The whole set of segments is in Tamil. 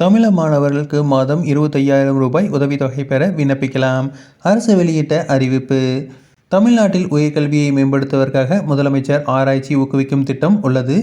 தமிழக மாணவர்களுக்கு மாதம் இருபத்தையாயிரம் ரூபாய் உதவித்தொகை பெற விண்ணப்பிக்கலாம். அரசு வெளியிட்ட அறிவிப்பு. தமிழ்நாட்டில் உயர்கல்வியை மேம்படுத்துவதற்காக முதலமைச்சர் ஆராய்ச்சி ஊக்குவிக்கும் திட்டம் உள்ளது.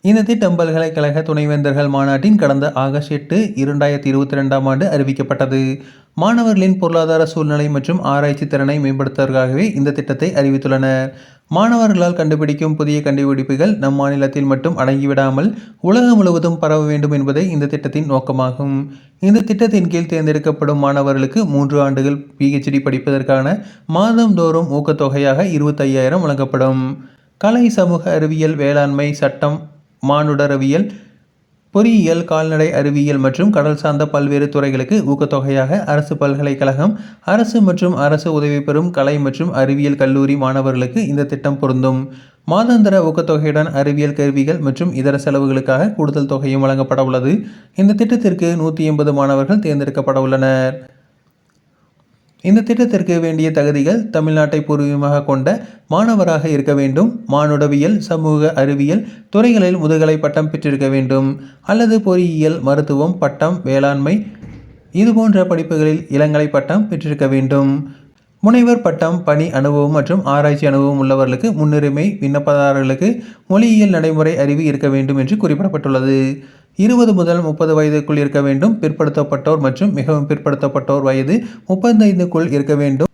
இந்த திட்டம் பல்கலைக்கழக துணைவேந்தர்கள் மாநாட்டின் கடந்த ஆகஸ்ட் எட்டு இரண்டாயிரத்தி இருபத்தி ரெண்டாம் ஆண்டு அறிவிக்கப்பட்டது. மாணவர்களின் பொருளாதார சூழ்நிலை மற்றும் ஆராய்ச்சி திறனை மேம்படுத்துவதற்காகவே இந்த திட்டத்தை அறிவித்துள்ளனர். மாணவர்களால் கண்டுபிடிக்கும் புதிய கண்டுபிடிப்புகள் நம் மாநிலத்தில் மட்டும் அடங்கிவிடாமல் உலகம் முழுவதும் பரவ வேண்டும் என்பதே இந்த திட்டத்தின் நோக்கமாகும். இந்த திட்டத்தின் கீழ் தேர்ந்தெடுக்கப்படும் மாணவர்களுக்கு மூன்று ஆண்டுகள் பிஹெச்டி படிப்பதற்கான மாதந்தோறும் ஊக்கத்தொகையாக இருபத்தையாயிரம் வழங்கப்படும். கலை சமூக அறிவியல் வேளாண்மை சட்டம் மானுடரவியல் பொறியியல் கால்நடை அறிவியல் மற்றும் கடல் சார்ந்த பல்வேறு துறைகளுக்கு ஊக்கத்தொகையாக அரசு பல்கலைக்கழகம் அரசு மற்றும் அரசு உதவி பெறும் கலை மற்றும் அறிவியல் கல்லூரி மாணவர்களுக்கு இந்த திட்டம் பொருந்தும். மாதாந்திர ஊக்கத்தொகையுடன் அறிவியல் கருவிகள் மற்றும் இதர செலவுகளுக்காக கூடுதல் தொகையும் வழங்கப்பட உள்ளது. இந்த திட்டத்திற்கு நூற்றி எண்பது மாணவர்கள் தேர்ந்தெடுக்கப்பட உள்ளனர். இந்த திட்டத்திற்கு வேண்டிய தகுதிகள் தமிழ்நாட்டை பூர்வீகமாக கொண்ட மாணவராக இருக்க வேண்டும். மானுடவியல் சமூக அறிவியல் துறைகளில் முதுகலை பட்டம் பெற்றிருக்க வேண்டும். அல்லது பொறியியல் மருத்துவம் பட்டம் வேளாண்மை இதுபோன்ற படிப்புகளில் இளங்கலை பட்டம் பெற்றிருக்க வேண்டும். முனைவர் பட்டம் பணி அனுபவம் மற்றும் ஆராய்ச்சி அனுபவம் உள்ளவர்களுக்கு முன்னுரிமை விண்ணப்பதாரர்களுக்கு மொழியியல் நடைமுறை அறிவு இருக்க வேண்டும் என்று குறிப்பிடப்பட்டுள்ளது. இருபது முதல் முப்பது வயதுக்குள் இருக்க வேண்டும். பிற்படுத்தப்பட்டோர் மற்றும் மிகவும் பிற்படுத்தப்பட்டோர் வயது முப்பத்தைந்துக்குள் இருக்க வேண்டும்.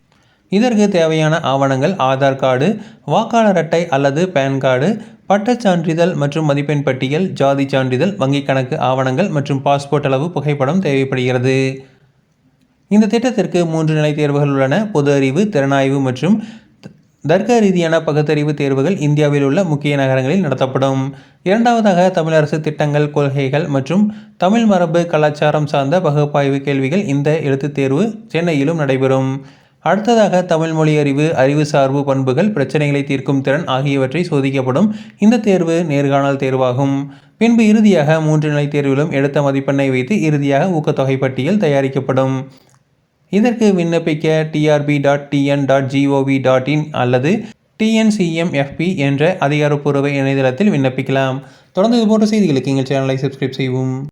இதற்கு தேவையான ஆவணங்கள் ஆதார் கார்டு வாக்காளர் அட்டை அல்லது பேன் கார்டு பட்டச் சான்றிதழ் மற்றும் மதிப்பெண் பட்டியல் ஜாதி சான்றிதழ் வங்கிக் கணக்கு ஆவணங்கள் மற்றும் பாஸ்போர்ட் அளவு புகைப்படம் தேவைப்படுகிறது. இந்த திட்டத்திற்கு மூன்று நிலை தேர்வுகள் உள்ளன. பொது அறிவு திறனாய்வு மற்றும் தர்க்க ரீதியான பகுத்தறிவு தேர்வுகள் இந்தியாவில் உள்ள முக்கிய நகரங்களில் நடத்தப்படும். இரண்டாவதாக தமிழ் அரசு திட்டங்கள் கொள்கைகள் மற்றும் தமிழ் மரபு கலாச்சாரம் சார்ந்த பகுப்பாய்வு கேள்விகள் இந்த எழுத்துத் தேர்வு சென்னையிலும் நடைபெறும். அடுத்ததாக தமிழ் மொழி அறிவு அறிவு சார்பு பண்புகள் பிரச்சனைகளை தீர்க்கும் திறன் ஆகியவற்றை சோதிக்கப்படும் இந்த தேர்வு நேர்காணல் தேர்வாகும். பின்பு இறுதியாக மூன்று நிலை தேர்விலும் எடுத்த மதிப்பெண்ணை வைத்து இறுதியாக ஊக்கத்தொகை பட்டியல் தயாரிக்கப்படும். இதற்கு விண்ணப்பிக்க TRB dot TN dot G O V dot in அல்லது டிஎன்சிஎம்எஃப்பி என்ற அதிகாரப்பூர்வ இணையதளத்தில் விண்ணப்பிக்கலாம். தொடர்ந்து இதுபோன்ற செய்திகளுக்கு எங்கள் சேனலை சப்ஸ்கிரைப் செய்வோம்